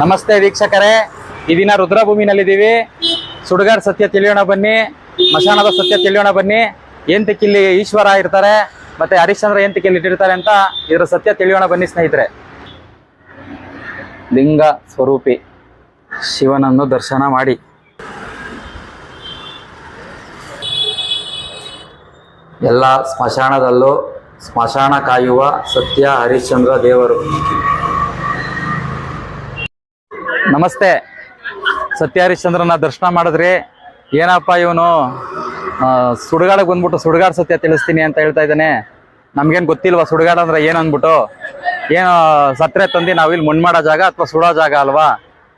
ನಮಸ್ತೆ ವೀಕ್ಷಕರೇ. ಈ ದಿನ ರುದ್ರಭೂಮಿನಲ್ಲಿದ್ದೀವಿ. ಸುಡುಗಾರ್ ಸತ್ಯ ತಿಳಿಯೋಣ ಬನ್ನಿ. ಮಶಾನದ ಸತ್ಯ ತಿಳಿಯೋಣ ಬನ್ನಿ. ಎಂತಕ್ಕೆ ಇಲ್ಲಿ ಈಶ್ವರ ಇರ್ತಾರೆ. ಮತ್ತೆ ಹರಿಶ್ಚಂದ್ರ ಎಂತಕ್ಕೆ ಇಲ್ಲಿ ಇಟ್ಟಿರ್ತಾರೆ ಅಂತ ಇದರ ಸತ್ಯ ತಿಳಿಯೋಣ ಬನ್ನಿ ಸ್ನೇಹಿತರೆ. ಲಿಂಗ ಸ್ವರೂಪಿ ಶಿವನನ್ನು ದರ್ಶನ ಮಾಡಿ. ಎಲ್ಲ ಸ್ಮಶಾನದಲ್ಲೂ ಸ್ಮಶಾನ ಕಾಯುವ ಸತ್ಯ ಹರಿಶ್ಚಂದ್ರ ದೇವರು. ನಮಸ್ತೆ. ಸತ್ಯ ಹರಿಶ್ಚಂದ್ರನ ದರ್ಶನ ಮಾಡಿದ್ರಿ. ಏನಪ್ಪ ಇವನು? ಸುಡುಗಾಡಕ್ಕೆ ಬಂದ್ಬಿಟ್ಟು ಸುಡುಗಾಡ ಸತ್ಯ ತಿಳಿಸ್ತೀನಿ ಅಂತ ಹೇಳ್ತಾ ಇದ್ದಾನೆ. ನಮ್ಗೇನು ಗೊತ್ತಿಲ್ವಾ ಸುಡುಗಾಡ ಅಂದ್ರೆ ಏನು ಅಂದ್ಬಿಟ್ಟು? ಏನು, ಸತ್ರೆ ತಂದು ಇಲ್ಲಿ ಮಣ್ಣು ಮಾಡೋ ಜಾಗ ಅಥವಾ ಸುಡೋ ಜಾಗ ಅಲ್ವಾ?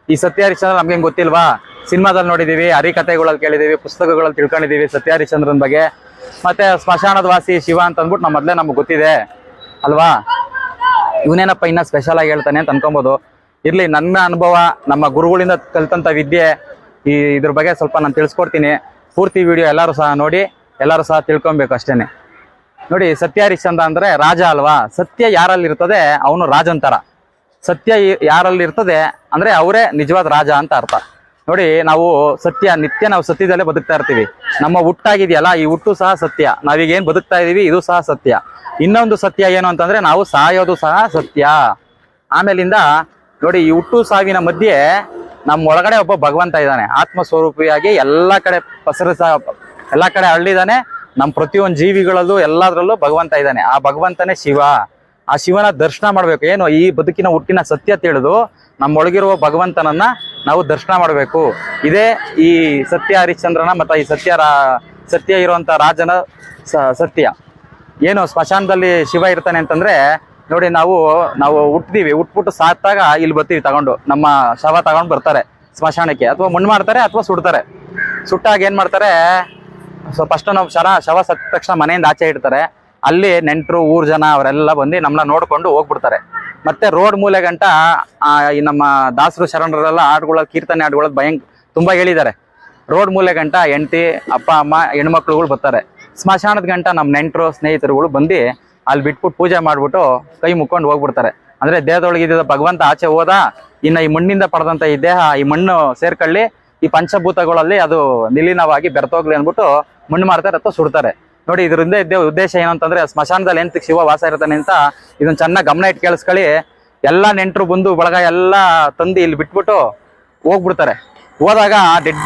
ಈ ಸತ್ಯ ಹರಿಶ್ಚಂದ್ರ ನಮ್ಗೇನು ಗೊತ್ತಿಲ್ವಾ? ಸಿನಿಮಾದಲ್ಲಿ ನೋಡಿದೀವಿ ಹರಿಕಥೆಗಳಲ್ಲಿ ಕೇಳಿದೀವಿ ಪುಸ್ತಕಗಳಲ್ಲಿ ತಿಳ್ಕೊಂಡಿದೀವಿ ಸತ್ಯ ಹರಿಶ್ಚಂದ್ರನ ಬಗ್ಗೆ. ಮತ್ತೆ ಸ್ಮಶಾನದ ವಾಸಿ ಶಿವ ಅಂತ ಅಂದ್ಬಿಟ್ಟು ನಮ್ಮ ಮೊದಲೇ ನಮ್ಗೆ ಗೊತ್ತಿದೆ. ಅಲ್ವಾ? ಇವನೇನಪ್ಪ ಇನ್ನ ಸ್ಪೆಷಲ್ ಆಗಿ ಹೇಳ್ತಾನೆ ಅಂತ ಅನ್ಕೊಬೋದು. ಇರ್ಲಿ, ನನ್ನ ಅನುಭವ, ನಮ್ಮ ಗುರುಗಳಿಂದ ಕಲ್ತಂತ ವಿದ್ಯೆ, ಈ ಇದ್ರ ಬಗ್ಗೆ ಸ್ವಲ್ಪ ನಾನು ತಿಳಿಸ್ಕೊಡ್ತೀನಿ. ಪೂರ್ತಿ ವಿಡಿಯೋ ಎಲ್ಲರೂ ಸಹ ನೋಡಿ, ಎಲ್ಲರೂ ಸಹ ತಿಳ್ಕೊಬೇಕು ಅಷ್ಟೇನೆ. ನೋಡಿ, ಸತ್ಯ ಹರಿಶ್ಚಂದ್ರ ಅಂದ್ರೆ ರಾಜ ಅಲ್ವಾ? ಸತ್ಯ ಯಾರಲ್ಲಿ ಇರ್ತದೆ ಅವನು ರಾಜಂತರ. ಸತ್ಯ ಈ- ಯಾರಲ್ಲಿ ಇರ್ತದೆ ಅಂದ್ರೆ ಅವರೇ ನಿಜವಾದ ರಾಜ ಅಂತ ಅರ್ಥ. ನೋಡಿ, ನಾವು ಸತ್ಯ, ನಿತ್ಯ ನಾವು ಸತ್ಯದಲ್ಲೇ ಬದುಕ್ತಾ ಇರ್ತೀವಿ. ನಮ್ಮ ಹುಟ್ಟಾಗಿದೆಯಲ್ಲ, ಈ ಹುಟ್ಟು ಸಹ ಸತ್ಯ. ನಾವೀಗ ಏನ್ ಬದುಕ್ತಾ ಇದೀವಿ, ಇದು ಸಹ ಸತ್ಯ. ಇನ್ನೊಂದು ಸತ್ಯ ಏನು ಅಂತಂದ್ರೆ, ನಾವು ಸಾಯೋದು ಸಹ ಸತ್ಯ. ಆಮೇಲಿಂದ ನೋಡಿ, ಈ ಹುಟ್ಟು ಸಾವಿನ ಮಧ್ಯೆ ನಮ್ಮ ಒಳಗಡೆ ಒಬ್ಬ ಭಗವಂತ ಇದ್ದಾನೆ. ಆತ್ಮ ಸ್ವರೂಪಿಯಾಗಿ ಎಲ್ಲ ಕಡೆ ಪಸರಿಸ ಎಲ್ಲ ಕಡೆ ಹಳ್ಳಿದಾನೆ ನಮ್ಮ ಪ್ರತಿಯೊಂದು ಜೀವಿಗಳಲ್ಲೂ ಎಲ್ಲದರಲ್ಲೂ ಭಗವಂತ ಇದ್ದಾನೆ. ಆ ಭಗವಂತನೇ ಶಿವ. ಆ ಶಿವನ ದರ್ಶನ ಮಾಡಬೇಕು. ಏನು, ಈ ಬದುಕಿನ ಹುಟ್ಟಿನ ಸತ್ಯ ತಿಳಿದು ನಮ್ಮೊಳಗಿರುವ ಭಗವಂತನನ್ನ ನಾವು ದರ್ಶನ ಮಾಡಬೇಕು. ಇದೇ ಈ ಸತ್ಯ ಹರಿಶ್ಚಂದ್ರನ ಮತ್ತು ಈ ಸತ್ಯ ರಾ ಸತ್ಯ ಇರುವಂಥ ರಾಜನ ಸತ್ಯ. ಏನು, ಸ್ಮಶಾನದಲ್ಲಿ ಶಿವ ಇರ್ತಾನೆ ಅಂತಂದ್ರೆ ನೋಡಿ ನಾವು ನಾವು ಹುಟ್ತೀವಿ ಹುಟ್ಬಿಟ್ಟು ಸಾತ್ತಾಗ ಇಲ್ಲಿ ಬರ್ತೀವಿ ತಗೊಂಡು. ನಮ್ಮ ಶವ ತಗೊಂಡು ಬರ್ತಾರೆ ಸ್ಮಶಾನಕ್ಕೆ. ಅಥವಾ ಮಣ್ಣು ಮಾಡ್ತಾರೆ ಅಥವಾ ಸುಡ್ತಾರೆ. ಸುಟ್ಟಾಗ ಏನು ಮಾಡ್ತಾರೆ, ಸೊ ಫಸ್ಟ್ ನಾವು ಶರ, ಶವ ಸತ್ತ ತಕ್ಷಣ ಮನೆಯಿಂದ ಆಚೆ ಇಡ್ತಾರೆ. ಅಲ್ಲಿ ನೆಂಟರು, ಊರ್ ಜನ ಅವರೆಲ್ಲ ಬಂದು ನಮ್ಮನ್ನ ನೋಡ್ಕೊಂಡು ಹೋಗ್ಬಿಡ್ತಾರೆ. ಮತ್ತೆ ರೋಡ್ ಮೂಲೆ ಗಂಟ ಈ ನಮ್ಮ ದಾಸರು ಶರಣರೆಲ್ಲ ಹಾಡುಗಳ, ಕೀರ್ತನೆ ಹಾಡುಗಳ ಭಯಂಕ, ತುಂಬಾ ಹೇಳಿದ್ದಾರೆ. ರೋಡ್ ಮೂಲೆ ಗಂಟ ಹೆಂಡತಿ, ಅಪ್ಪ, ಅಮ್ಮ, ಹೆಣ್ಮಕ್ಳುಗಳು ಬರ್ತಾರೆ. ಸ್ಮಶಾನದ ಗಂಟ ನಮ್ಮ ನೆಂಟರು, ಸ್ನೇಹಿತರುಗಳು ಬಂದು ಅಲ್ಲಿ ಬಿಟ್ಬಿಟ್ಟು ಪೂಜೆ ಮಾಡ್ಬಿಟ್ಟು ಕೈ ಮುಕ್ಕೊಂಡು ಹೋಗ್ಬಿಡ್ತಾರೆ. ಅಂದ್ರೆ ದೇಹದೊಳಗೆ ಇದ್ದ ಭಗವಂತ ಆಚೆ ಹೋದ, ಇನ್ನ ಈ ಮಣ್ಣಿಂದ ಪಡೆದಂತ ಈ ದೇಹ, ಈ ಮಣ್ಣು ಸೇರ್ಕೊಳ್ಳಿ, ಈ ಪಂಚಭೂತಗಳಲ್ಲಿ ಅದು ನಿಲೀನವಾಗಿ ಬೆರ್ತೋಗ್ಲಿ ಅಂದ್ಬಿಟ್ಟು ಮಣ್ಣು ಮಾಡ್ತಾರೆ ಅಥವಾ ಸುಡ್ತಾರೆ. ನೋಡಿ, ಇದರಿಂದ ಇದ್ದ ಉದ್ದೇಶ ಏನು ಅಂತಂದ್ರೆ ಸ್ಮಶಾನದಲ್ಲಿ ಎಂತ ಶಿವ ವಾಸ ಇರ್ತಾನೆ ಅಂತ ಇದನ್ನ ಚೆನ್ನಾಗಿ ಗಮನ ಇಟ್ಟು ಕೇಳಿಸ್ಕೊಳ್ಳಿ. ಎಲ್ಲಾ ನೆಂಟರು ಬಂದು, ಬಳಗ ಎಲ್ಲ ತಂದು ಇಲ್ಲಿ ಬಿಟ್ಬಿಟ್ಟು ಹೋಗ್ಬಿಡ್ತಾರೆ. ಹೋದಾಗ ಡೆಡ್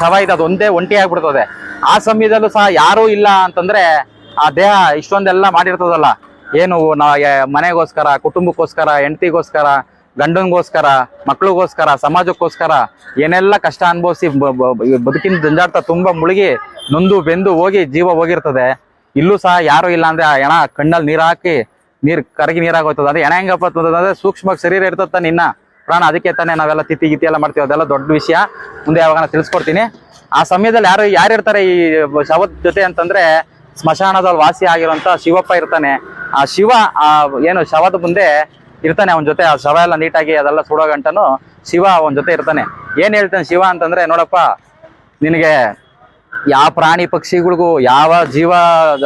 ಶವ ಇದೆ, ಅದು ಒಂದೇ ಒಂಟಿ ಆಗ್ಬಿಡ್ತದೆ ಆ ಸಮಯದಲ್ಲೂ ಸಹ ಯಾರೂ ಇಲ್ಲ ಅಂತಂದ್ರೆ ಆ ದೇಹ ಇಷ್ಟೊಂದೆಲ್ಲ ಮಾಡಿರ್ತದಲ್ಲ? ಏನು ನಾ ಮನೆಗೋಸ್ಕರ, ಕುಟುಂಬಕ್ಕೋಸ್ಕರ, ಹೆಂಡತಿಗೋಸ್ಕರ, ಗಂಡನಿಗೋಸ್ಕರ, ಮಕ್ಳಿಗೋಸ್ಕರ, ಸಮಾಜಕ್ಕೋಸ್ಕರ ಏನೆಲ್ಲ ಕಷ್ಟ ಅನುಭವಿಸಿ ಬದುಕಿನ ಜಂಜಾಟ ತುಂಬಾ ಮುಳುಗಿ, ನೊಂದು ಬೆಂದು ಹೋಗಿ ಜೀವ ಹೋಗಿರ್ತದೆ. ಇಲ್ಲೂ ಸಹ ಯಾರು ಇಲ್ಲ ಅಂದ್ರೆ ಆ ಹೆಣ ಕಣ್ಣಲ್ಲಿ ನೀರು ಹಾಕಿ, ನೀರ್ ಕರಗಿ ನೀರಾಗೋಗ್ತದೆ ಅದೇ ಹೆಣ ಹೆಂಗಪ್ಪ ಅಂದ್ರೆ ಸೂಕ್ಷ್ಮವಾಗಿ ಶರೀರ ಇರ್ತದ ನಿನ್ನ ಪ್ರಾಣ ಅದಕ್ಕೆ ತಾನೇ ನಾವೆಲ್ಲ ತಿಥಿ ಗಿತಿ ಎಲ್ಲ ಮಾಡ್ತೀವಿ. ಅದೆಲ್ಲ ದೊಡ್ಡ ವಿಷಯ. ಮುಂದೆ ಯಾವಾಗ ತಿಳಿಸ್ಕೊಡ್ತೀನಿ. ಆ ಸಮಯದಲ್ಲಿ ಯಾರು ಯಾರು ಇರ್ತಾರೆ ಈ ಶವದ ಜೊತೆ ಅಂತಂದ್ರೆ ಸ್ಮಶಾನದಲ್ಲಿ ವಾಸಿ ಆಗಿರುವಂತ ಶಿವಪ್ಪ ಇರ್ತಾನೆ. ಆ ಶಿವ, ಆ ಏನು ಶವದ ಮುಂದೆ ಇರ್ತಾನೆ ಅವನ ಜೊತೆ. ಆ ಶವ ಎಲ್ಲ ನೀಟಾಗಿ ಅದೆಲ್ಲ ಸುಡೋ ಗಂಟನು ಶಿವ ಅವನ ಜೊತೆ ಇರ್ತಾನೆ. ಏನ್ ಹೇಳ್ತಾನೆ ಶಿವ ಅಂತಂದ್ರೆ, ನೋಡಪ್ಪ, ನಿನಗೆ ಯಾವ ಪ್ರಾಣಿ ಪಕ್ಷಿಗಳಿಗೂ, ಯಾವ ಜೀವ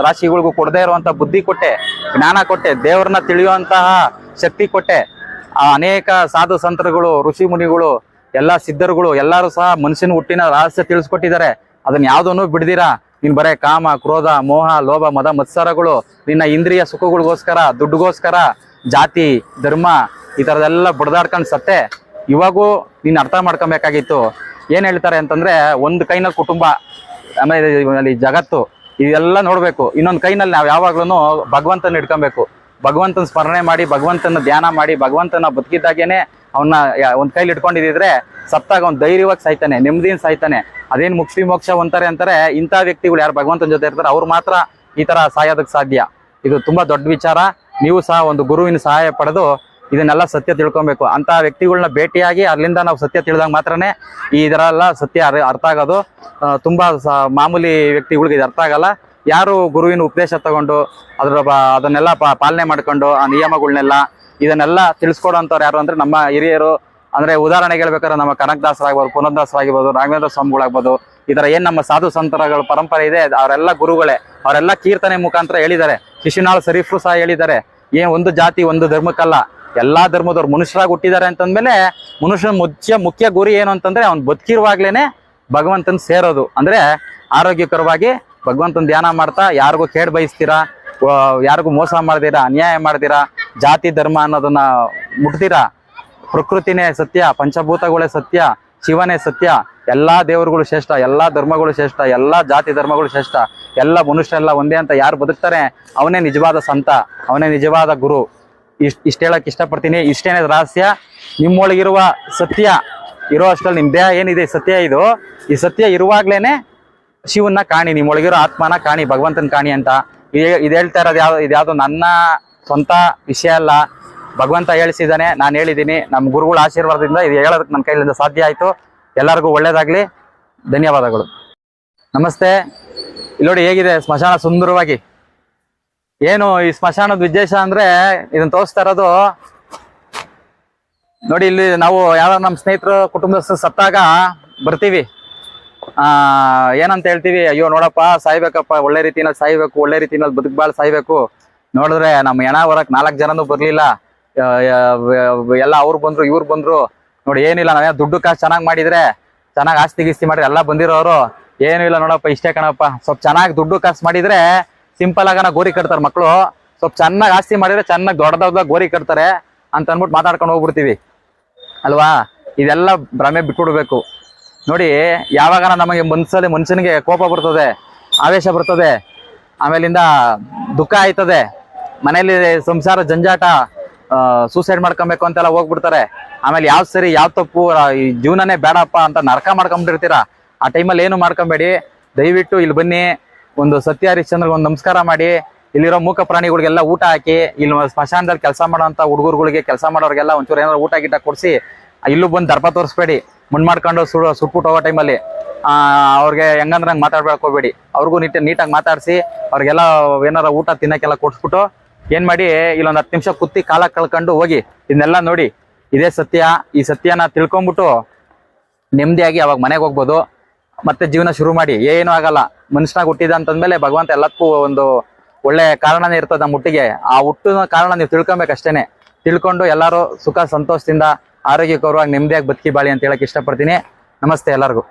ರಾಶಿಗಳಿಗೂ ಕೊಡದೇ ಇರುವಂತ ಬುದ್ಧಿ ಕೊಟ್ಟೆ, ಜ್ಞಾನ ಕೊಟ್ಟೆ, ದೇವ್ರನ್ನ ತಿಳಿಯುವಂತಹ ಶಕ್ತಿ ಕೊಟ್ಟೆ, ಆ ಅನೇಕ ಸಾಧು ಸಂತರುಗಳು, ಋಷಿ ಮುನಿಗಳು, ಎಲ್ಲಾ ಸಿದ್ಧರುಗಳು, ಎಲ್ಲರೂ ಸಹ ಮನುಷ್ಯನ ಹುಟ್ಟಿನ ರಹಸ್ಯ ತಿಳಿಸ್ಕೊಟ್ಟಿದ್ದಾರೆ. ಅದನ್ನ ಯಾವ್ದನ್ನು ಬಿಡ್ದಿರಾ? ನೀನ್ ಬರೇ ಕಾಮ, ಕ್ರೋಧ, ಮೋಹ, ಲೋಭ, ಮದ, ಮತ್ಸರಗಳು, ನಿನ್ನ ಇಂದ್ರಿಯ ಸುಖಗಳಿಗೋಸ್ಕರ, ದುಡ್ಡುಗೋಸ್ಕರ, ಜಾತಿ, ಧರ್ಮ, ಈ ಥರದೆಲ್ಲ ಬಡ್ದಾಡ್ಕೊಂಡ್ ಸತ್ತೆ. ಇವಾಗೂ ನೀನು ಅರ್ಥ ಮಾಡ್ಕೊಬೇಕಾಗಿತ್ತು. ಏನು ಹೇಳ್ತಾರೆ ಅಂತಂದ್ರೆ, ಒಂದು ಕೈನಲ್ಲಿ ಕುಟುಂಬ, ಆಮೇಲೆ ಅಲ್ಲಿ ಜಗತ್ತು, ಇದೆಲ್ಲ ನೋಡಬೇಕು. ಇನ್ನೊಂದು ಕೈನಲ್ಲಿ ನಾವು ಯಾವಾಗ್ಲೂ ಭಗವಂತನ ಇಟ್ಕೊಬೇಕು. ಭಗವಂತನ ಸ್ಮರಣೆ ಮಾಡಿ, ಭಗವಂತನ ಧ್ಯಾನ ಮಾಡಿ, ಭಗವಂತನ ಬದುಕಿದ್ದಾಗೇನೆ ಅವನ್ನ ಒಂದ್ ಕೈಲಿ ಇಟ್ಕೊಂಡಿದ್ರೆ ಸತ್ತಾಗ ಅವ್ನ್ ಧೈರ್ಯವಾಗಿ ಸಾಯ್ತಾನೆ, ನೆಮ್ಮದಿನ ಸಾಯ್ತಾನೆ. ಅದೇನ್ ಮುಕ್ತಿ ಮೋಕ್ಷ ಅಂತಾರೆ ಅಂತಾರೆ ಇಂಥ ವ್ಯಕ್ತಿಗಳು ಯಾರು ಭಗವಂತನ ಜೊತೆ ಇರ್ತಾರೆ, ಅವ್ರು ಮಾತ್ರ ಈ ತರ ಸಾಯೋದಕ್ಕೆ ಸಾಧ್ಯ. ಇದು ತುಂಬಾ ದೊಡ್ಡ ವಿಚಾರ. ನೀವು ಸಹ ಒಂದು ಗುರುವಿನ ಸಹಾಯ ಪಡೆದು ಇದನ್ನೆಲ್ಲ ಸತ್ಯ ತಿಳ್ಕೊಬೇಕು. ಅಂತ ವ್ಯಕ್ತಿಗಳನ್ನ ಭೇಟಿಯಾಗಿ ಅಲ್ಲಿಂದ ನಾವು ಸತ್ಯ ತಿಳಿದಾಗ ಮಾತ್ರನೇ ಈ ಇದರೆಲ್ಲ ಸತ್ಯ ಅರ್- ಅರ್ಥ ಆಗೋದು. ತುಂಬಾ ಮಾಮೂಲಿ ವ್ಯಕ್ತಿಗಳಿಗೆ ಇದು ಅರ್ಥ ಆಗಲ್ಲ. ಯಾರು ಗುರುವಿನ ಉಪದೇಶ ತಗೊಂಡು ಅದರ ಅದನ್ನೆಲ್ಲ ಪಾಲನೆ ಮಾಡ್ಕೊಂಡು ಆ ನಿಯಮಗಳನ್ನೆಲ್ಲ ಇದನ್ನೆಲ್ಲ ತಿಳಿಸ್ಕೊಡೋಂಥವ್ರು ಯಾರು ಅಂದ್ರೆ ನಮ್ಮ ಹಿರಿಯರು, ಅಂದ್ರೆ ಉದಾಹರಣೆಗೆ ಹೇಳ್ಬೇಕಾದ್ರೆ ನಮ್ಮ ಕನಕದಾಸರಾಗ್ಬೋದು ಪುನರ್ದಾಸರಾಗಿರ್ಬೋದು ರಾಘವೇಂದ್ರ ಸ್ವಾಮಿಗಳಾಗ್ಬೋದು, ಈ ತರ ಏನ್ ನಮ್ಮ ಸಾಧು ಸಂತರಗಳ ಪರಂಪರೆ ಇದೆ, ಅವರೆಲ್ಲ ಗುರುಗಳೇ, ಅವರೆಲ್ಲ ಕೀರ್ತನೆ ಮುಖಾಂತರ ಹೇಳಿದ್ದಾರೆ. ಶಿಶುನಾಳ್ ಸರೀಫ್ರು ಸಹ ಹೇಳಿದ್ದಾರೆ. ಏನ್ ಒಂದು ಜಾತಿ, ಒಂದು ಧರ್ಮಕ್ಕಲ್ಲ, ಎಲ್ಲಾ ಧರ್ಮದವ್ರು ಮನುಷ್ಯರಾಗಿ ಹುಟ್ಟಿದ್ದಾರೆ ಅಂತಂದ್ಮೇಲೆ ಮನುಷ್ಯನ ಮುಖ್ಯ ಮುಖ್ಯ ಗುರಿ ಏನು ಅಂತಂದ್ರೆ ಅವ್ನು ಬದುಕಿರುವಾಗ್ಲೇನೆ ಭಗವಂತನ ಸೇರೋದು. ಅಂದ್ರೆ ಆರೋಗ್ಯಕರವಾಗಿ ಭಗವಂತನ ಧ್ಯಾನ ಮಾಡ್ತಾ ಯಾರಿಗೂ ಕೇಡ್ ಬಯಸ್ತೀರಾ ಯಾರಿಗೂ ಮೋಸ ಮಾಡ್ತೀರಾ, ಅನ್ಯಾಯ ಮಾಡ್ತೀರಾ, ಜಾತಿ, ಧರ್ಮ ಅನ್ನೋದನ್ನ ಮುಟ್ತೀರಾ? ಪ್ರಕೃತಿನೇ ಸತ್ಯ, ಪಂಚಭೂತಗಳೇ ಸತ್ಯ, ಶಿವನೇ ಸತ್ಯ, ಎಲ್ಲಾ ದೇವರುಗಳು ಶ್ರೇಷ್ಠ, ಎಲ್ಲಾ ಧರ್ಮಗಳು ಶ್ರೇಷ್ಠ, ಎಲ್ಲಾ ಜಾತಿ, ಧರ್ಮಗಳು ಶ್ರೇಷ್ಠ, ಎಲ್ಲ ಮನುಷ್ಯರೆಲ್ಲ ಒಂದೇ ಅಂತ ಯಾರು ಬದುಕ್ತಾರೆ? ಅವನೇ ನಿಜವಾದ ಸಂತ, ಅವನೇ ನಿಜವಾದ ಗುರು. ಇಷ್ಟ ಇಷ್ಟ ಹೇಳಕ್ ಇಷ್ಟಪಡ್ತೀನಿ. ಇಷ್ಟೇನೆ ರಹಸ್ಯ. ನಿಮ್ಮೊಳಗಿರುವ ಸತ್ಯ ಇರೋ ಅಷ್ಟ್ರಲ್ಲಿ ನಿಮ್ ದೇಹ ಏನಿದೆ? ಸತ್ಯ ಇದು. ಈ ಸತ್ಯ ಇರುವಾಗ್ಲೇನೆ ಶಿವನ್ನ ಕಾಣಿ, ನಿಮ್ಮೊಳಗಿರೋ ಆತ್ಮನ ಕಾಣಿ, ಭಗವಂತನ ಕಾಣಿ ಅಂತ ಇದ್- ಹೇಳ್ತಾ ಇರೋದು ಯಾವ್ದು ಯಾವುದು ನನ್ನ ಸ್ವಂತ ವಿಷಯ ಅಲ್ಲ. ಭಗವಂತ ಹೇಳಿಸಿದ್ದಾನೆ, ನಾನು ಹೇಳಿದ್ದೀನಿ. ನಮ್ಮ ಗುರುಗಳ ಆಶೀರ್ವಾದದಿಂದ ಇದು ಹೇಳೋದಕ್ಕೆ ನನ್ನ ಕೈಲಿಂದ ಸಾಧ್ಯ ಆಯಿತು. ಎಲ್ಲರಿಗೂ ಒಳ್ಳೇದಾಗಲಿ. ಧನ್ಯವಾದಗಳು. ನಮಸ್ತೆ. ಇಲ್ಲಿ ನೋಡಿ ಹೇಗಿದೆ ಸ್ಮಶಾನ ಸುಂದರವಾಗಿ. ಏನು ಈ ಸ್ಮಶಾನದ ಉದ್ದೇಶ ಅಂದ್ರೆ ಇದನ್ನ ತೋರಿಸ್ತಾ ಇರೋದು, ನೋಡಿ ಇಲ್ಲಿ ನಾವು ಯಾವ ನಮ್ಮ ಸ್ನೇಹಿತರು, ಕುಟುಂಬಸ್ಥರು ಸತ್ತಾಗ ಬರ್ತೀವಿ. ಆ, ಏನಂತ ಹೇಳ್ತೀವಿ, ಅಯ್ಯೋ ನೋಡಪ್ಪ, ಸಾಯ್ಬೇಕಪ್ಪ, ಒಳ್ಳೆ ರೀತಿನಲ್ಲಿ ಸಾಯ್ಬೇಕು, ಒಳ್ಳೆ ರೀತಿನಲ್ಲಿ ಬದುಕ್ಬಾಳ್ ಸಾಯ್ಬೇಕು. ನೋಡಿದ್ರೆ ನಮ್ಮ ಹೆಣ ಹೊರಕ್ ನಾಲ್ಕು ಜನನು ಬರ್ಲಿಲ್ಲ. ಎಲ್ಲ ಅವ್ರು ಬಂದ್ರು, ಇವ್ರು ಬಂದ್ರು. ನೋಡಿ, ಏನಿಲ್ಲ ನಾವೇ ದುಡ್ಡು ಕಾಸು ಚೆನ್ನಾಗಿ ಮಾಡಿದ್ರೆ, ಚೆನ್ನಾಗಿ ಆಸ್ತಿ ಗಿಸ್ತಿ ಮಾಡಿದ್ರೆ ಎಲ್ಲ ಬಂದಿರೋರು. ಏನು ಇಲ್ಲ ನೋಡಪ್ಪ, ಇಷ್ಟೇ ಕಣಪ್ಪ. ಸ್ವಲ್ಪ ಚೆನ್ನಾಗಿ ದುಡ್ಡು ಕಾಸು ಮಾಡಿದ್ರೆ ಸಿಂಪಲ್ ಆಗನ ಗೋರಿ ಕಟ್ತಾರೆ ಮಕ್ಕಳು ಸ್ವಲ್ಪ ಚೆನ್ನಾಗಿ ಆಸ್ತಿ ಮಾಡಿದ್ರೆ ಚೆನ್ನಾಗಿ ದೊಡ್ಡ ಗೋರಿ ಕಟ್ತಾರೆ ಅಂತ ಅಂದ್ಬಿಟ್ಟು ಮಾತಾಡ್ಕೊಂಡು ಹೋಗ್ಬಿಡ್ತೀವಿ. ಅಲ್ವಾ? ಇದೆಲ್ಲ ಭ್ರಮೆ ಬಿಟ್ಬಿಡ್ಬೇಕು. ನೋಡಿ ಯಾವಾಗ ನಮಗೆ ಮನ್ಸಲ್ಲಿ ಮನುಷ್ಯನಿಗೆ ಕೋಪ ಬರ್ತದೆ, ಆವೇಶ ಬರ್ತದೆ, ಆಮೇಲಿಂದ ದುಃಖ ಆಯ್ತದೆ, ಮನೆಯಲ್ಲಿ ಸಂಸಾರ ಜಂಜಾಟ ಸೂಸೈಡ್ ಮಾಡ್ಕೊಬೇಕು ಅಂತೆಲ್ಲ ಹೋಗ್ಬಿಡ್ತಾರೆ, ಆಮೇಲೆ ಯಾವ್ದು ಸರಿ ಯಾವ ತಪ್ಪು ಈ ಜೀವನನೇ ಬೇಡಪ್ಪ ಅಂತ ನರಕ ಮಾಡ್ಕೊಂಬಿಟ್ಟಿರ್ತೀರ? ಆ ಟೈಮಲ್ಲಿ ಏನು ಮಾಡ್ಕೊಬೇಡಿ, ದಯವಿಟ್ಟು ಇಲ್ಲಿ ಬನ್ನಿ, ಒಂದು ಸತ್ಯ ಹರಿಶ್ಚಂದ್ರಿಗೆ ಒಂದು ನಮಸ್ಕಾರ ಮಾಡಿ, ಇಲ್ಲಿರೋ ಮೂಕ ಪ್ರಾಣಿಗಳಿಗೆಲ್ಲ ಊಟ ಹಾಕಿ, ಇಲ್ಲಿ ಸ್ಮಶಾನದಲ್ಲಿ ಕೆಲಸ ಮಾಡೋವಂಥ ಹುಡುಗರುಗಳಿಗೆ ಕೆಲಸ ಮಾಡೋರಿಗೆಲ್ಲ ಒಂಚೂರು ಏನಾದ್ರು ಊಟ ಗೀಟ ಕೊಡಿಸಿ, ಇಲ್ಲೂ ಬಂದು ದರ್ಪ ತೋರಿಸ್ಬೇಡಿ. ಮಣ್ಣು ಮಾಡ್ಕೊಂಡು ಸುಡು ಸುಟ್ಬಿಟ್ಟು ಹೋಗೋ ಟೈಮಲ್ಲಿ ಅವ್ರಿಗೆ ಹೆಂಗಂದ್ರೆ ಹಂಗೆ ಮಾತಾಡ್ಬೇಕು ಹೋಗ್ಬೇಡಿ. ಅವ್ರಿಗೂ ನೀಟ್, ನೀಟಾಗಿ ಮಾತಾಡಿಸಿ, ಅವ್ರಿಗೆಲ್ಲ ಏನಾರ ಊಟ ತಿನ್ನೋಕ್ಕೆಲ್ಲ ಕೊಡ್ಸ್ಬಿಟ್ಟು ಏನು ಮಾಡಿ, ಇಲ್ಲೊಂದು ಹತ್ತು ನಿಮಿಷ ಕುತ್ತಿ ಕಾಲ ಕಳ್ಕೊಂಡು ಹೋಗಿ, ಇದನ್ನೆಲ್ಲ ನೋಡಿ. ಇದೇ ಸತ್ಯ. ಈ ಸತ್ಯನ ತಿಳ್ಕೊಂಬಿಟ್ಟು ನೆಮ್ಮದಿಯಾಗಿ ಅವಾಗ ಮನೆಗೆ ಹೋಗ್ಬೋದು. ಮತ್ತೆ ಜೀವನ ಶುರು ಮಾಡಿ. ಏನೂ ಆಗಲ್ಲ. ಮನುಷ್ಯನಾಗ ಹುಟ್ಟಿದ ಅಂತಂದ್ಮೇಲೆ ಭಗವಂತ ಎಲ್ಲದಕ್ಕೂ ಒಂದು ಒಳ್ಳೆ ಕಾರಣನೇ ಇರ್ತದೆ ನಮ್ಮ ಹುಟ್ಟಿಗೆ ಆ ಹುಟ್ಟಿನ ಕಾರಣ ನೀವು ತಿಳ್ಕೊಬೇಕಷ್ಟೇನೆ. ತಿಳ್ಕೊಂಡು ಎಲ್ಲರೂ ಸುಖ, ಸಂತೋಷದಿಂದ ಆರೋಗ್ಯಕರವಾಗಿ ನೆಮ್ಮದಿಯಾಗಿ ಬದುಕಿ ಬಾಳಿ ಅಂತ ಹೇಳಕ್ ಇಷ್ಟಪಡ್ತೀನಿ. ನಮಸ್ತೆ ಎಲ್ಲರಿಗೂ.